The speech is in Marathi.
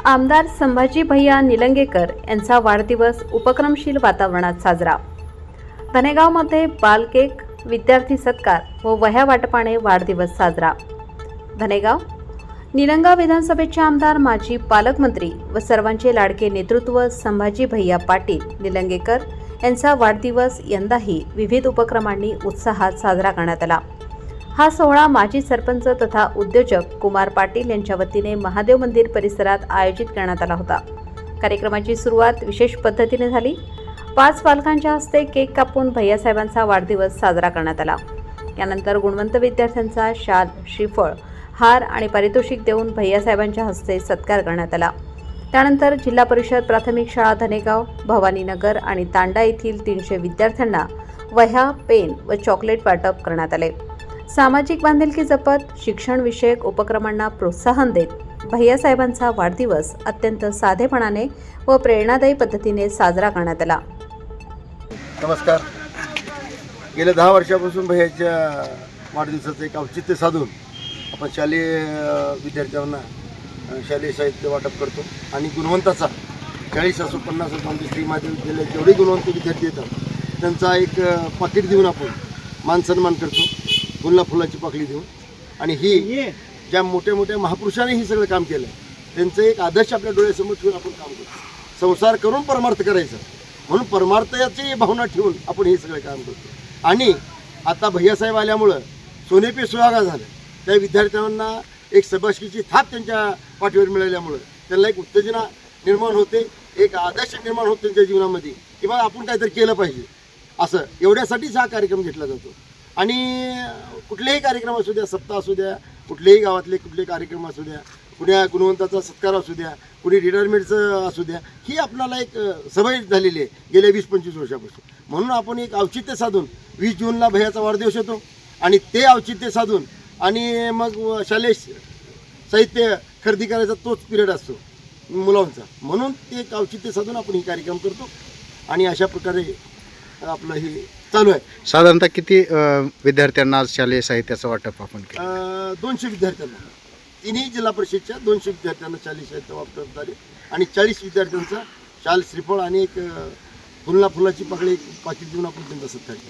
आमदार संभाजी भैया निलंगेकर यांचा वाढदिवस उपक्रमशील वातावरणात साजरा. धनेगावमध्ये बालकेक विद्यार्थी सत्कार व वह्या वाटपाने वाढदिवस साजरा. धनेगाव निलंगा विधानसभेचे आमदार माजी पालकमंत्री व सर्वांचे लाडके नेतृत्व संभाजी भैया पाटील निलंगेकर यांचा वाढदिवस यंदाही विविध उपक्रमांनी उत्साहात साजरा करण्यात आला. हा सोहळा माजी सरपंच तथा उद्योजक कुमार पाटील यांच्या वतीने महादेव मंदिर परिसरात आयोजित करण्यात आला होता. कार्यक्रमाची सुरुवात विशेष पद्धतीने झाली. पाच पालकांच्या हस्ते केक कापून भैयासाहेबांचा वाढदिवस साजरा करण्यात आला. यानंतर गुणवंत विद्यार्थ्यांचा शाल श्रीफळ हार आणि पारितोषिक देऊन भैयासाहेबांच्या हस्ते सत्कार करण्यात आला. त्यानंतर जिल्हा परिषद प्राथमिक शाळा धनेगाव भवानीनगर आणि तांडा येथील तीनशे विद्यार्थ्यांना वह्या पेन व चॉकलेट वाटप करण्यात आले. सामाजिक बांधिलकी जपत शिक्षणविषयक उपक्रमांना प्रोत्साहन देत भैयासाहेबांचा वाढदिवस अत्यंत साधेपणाने व प्रेरणादायी पद्धतीने साजरा करण्यात आला. नमस्कार. गेल्या दहा वर्षापासून भैयाच्या वाढदिवसाचं एक औचित्य साधून आपण शालेय विद्यार्थ्यांना शालेय साहित्य वाटप करतो आणि गुणवंताचा चाळीस असो पन्नास असो आमच्या श्री माधव विद्यालयात जेवढे गुणवंत विद्यार्थी येतात त्यांचा एक पाकिट देऊन आपण मान सन्मान करतो. फुलला फुलाची पाकळी देऊन. आणि ही ज्या मोठ्या मोठ्या महापुरुषांनी हे सगळं काम केलं त्यांचं एक आदर्श आपल्या डोळ्यासमोर ठेवून आपण काम करतो. संसार करून परमार्थ करायचा. म्हणून परमार्थाची भावना ठेवून आपण हे सगळं काम करतो. आणि आता भैयासाहेब आल्यामुळं सोनेपे सुहागा झालं. त्या विद्यार्थ्यांना एक सबाशकीची थाप त्यांच्या पाठीवर मिळाल्यामुळं त्यांना एक उत्तेजना निर्माण होते एक आदर्श निर्माण होते त्यांच्या जीवनामध्ये. की बा आपण काहीतरी केलं पाहिजे. असं. एवढ्यासाठीच हा कार्यक्रम घेतला जातो. आणि कुठलेही कार्यक्रम असू द्या सप्ताह असू द्या कुठलेही गावातले कुठले कार्यक्रम असू द्या कुण्या गुणवंताचा सत्कार असू द्या कुणी रिटायरमेंटचं असू द्या ही आपल्याला एक सवय झालेली आहे गेल्या वीस पंचवीस वर्षापासून. म्हणून आपण एक औचित्य साधून वीस जूनला भयाचा वाढदिवस येतो आणि ते औचित्य साधून आणि मग शालेय साहित्य खरेदी करायचा तोच पिरियड असतो मुलांचा. म्हणून ते एक औचित्य साधून आपण हे कार्यक्रम करतो आणि अशा प्रकारे आपलं हे चालू आहे. साधारणतः किती अ, विद्यार्थ्यांना आज शालेय साहित्याचं वाटप आपण केलं? अं, दोनशे विद्यार्थ्यांना. तिन्ही जिल्हा परिषदच्या दोनशे विद्यार्थ्यांना चाळीस साहित्य वापरण्यात आले आणि चाळीस विद्यार्थ्यांचा शाल श्रीफळ आणि एक अं, फुलला फुलाची पकडी एक पाकिट देऊन आपण त्यांचा सत्कार केला